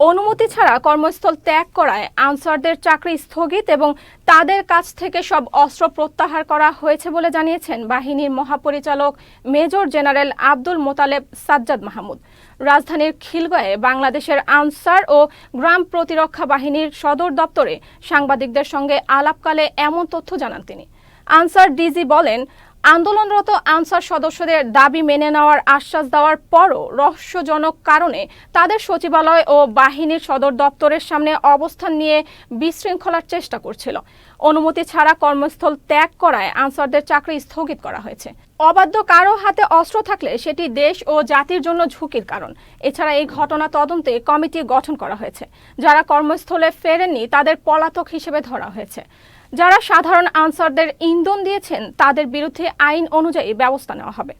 অনুমতি ছাড়া কর্মস্থল ত্যাগ করায় আনসারদের চাকরি স্থগিত এবং তাদের কাছ থেকে সব অস্ত্র প্রত্যাহার করা হয়েছে বলে জানিয়েছেন বাহিনীর মহাপরিচালক মেজর জেনারেল আব্দুল মোতালেব সাজ্জাদ মাহমুদ। রাজধানীর খিলগাঁয়ে বাংলাদেশের আনসার ও গ্রাম প্রতিরক্ষা বাহিনীর সদর দপ্তরে সাংবাদিকদের সঙ্গে আলাপকালে এমন তথ্য জানান তিনি। আনসার ডিজি বলেন, আন্দোলনরত আনসার সদস্যদের দাবি মেনে নেওয়ার আশ্বাস দেওয়ার পরও রহস্যজনক কারণে তাদের সচিবালয় ও বাহিনীর সদর দপ্তরের সামনে অবস্থান নিয়ে বিশৃঙ্খলার চেষ্টা করছিল। অনুমতি ছাড়া কর্মস্থল ত্যাগ করায় আনসারদের চাকরি স্থগিত করা হয়েছে। অবাধ্য কারও হাতে অস্ত্র থাকলে সেটি দেশ ও জাতির জন্য ঝুঁকির কারণ। এছাড়া এই ঘটনা তদন্তে কমিটি গঠন করা হয়েছে। যারা কর্মস্থলে ফেরেননি, তাদের পলাতক হিসেবে ধরা হয়েছে। যারা সাধারণ আনসারদের ইন্ধন দিয়েছেন তাদের বিরুদ্ধে আইন অনুযায়ী ব্যবস্থা নেওয়া হবে।